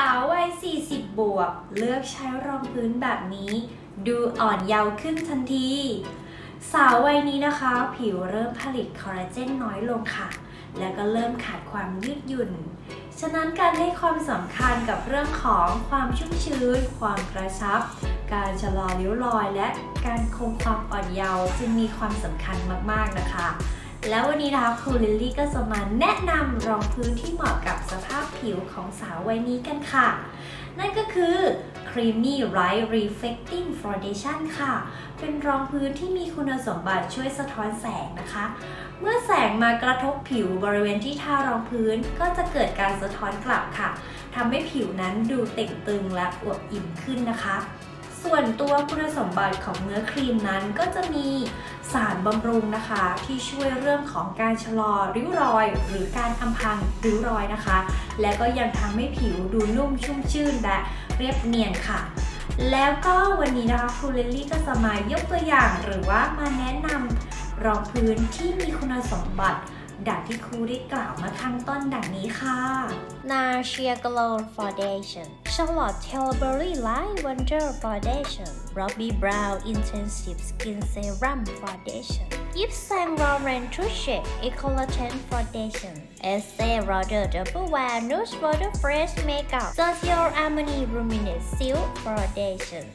สาววัย 40 บวก เลือกใช้รองพื้นแบบนี้ ดูอ่อนเยาว์ขึ้นทันที สาววัยนี้นะคะ ผิวเริ่มผลิตคอลลาเจนน้อยลงค่ะ แล้วก็เริ่มขาดความยืดหยุ่น ฉะนั้นการให้ความสำคัญกับเรื่องของความชุ่มชื้น ความกระชับ การชะลอริ้วรอย และการคงความอ่อนเยาว์จึงมีความสำคัญมากๆนะคะ แล้ววันนี้นะคะครูลิลลี่ก็จะมาแนะนำรองพื้นที่เหมาะกับสภาพผิวของสาววัยนี้กันค่ะ นั่นก็คือ Creamy Light Reflecting Foundation ค่ะ เป็นรองพื้นที่มีคุณสมบัติช่วยสะท้อนแสงนะคะ เมื่อแสงมากระทบผิวบริเวณที่ทารองพื้นก็จะเกิดการสะท้อนกลับค่ะทำให้ผิวนั้นดูเต่งตึงและอวบอิ่มขึ้นนะคะ ส่วนตัวคุณสมบัติของเนื้อครีมนั้นก็จะมีสารบำรุงนะคะ ที่ช่วยเรื่องของการชะลอริ้วรอย หรือการอำพรางริ้วรอยนะคะ และก็ยังทำให้ผิวดูนุ่มชุ่มชื่นและเรียบเนียนค่ะแล้วก็วันนี้นะคะครูเลลลี่ก็จะมายกตัวอย่างหรือว่ามาแนะนำรองพื้นที่มีคุณสมบัติ ดังที่ครูได้กล่าวมาข้างต้นดังนี้ค่ะ Narcia Glow Foundation Charlotte Tilbury Light Wonder Foundation Robbie Brown Intensive Skin Serum Foundation Yves Saint Laurent Touche Ecolatin Foundation Estee Lauder Double Wear Nude Water Fresh Makeup Social Harmony Luminous Silk Foundation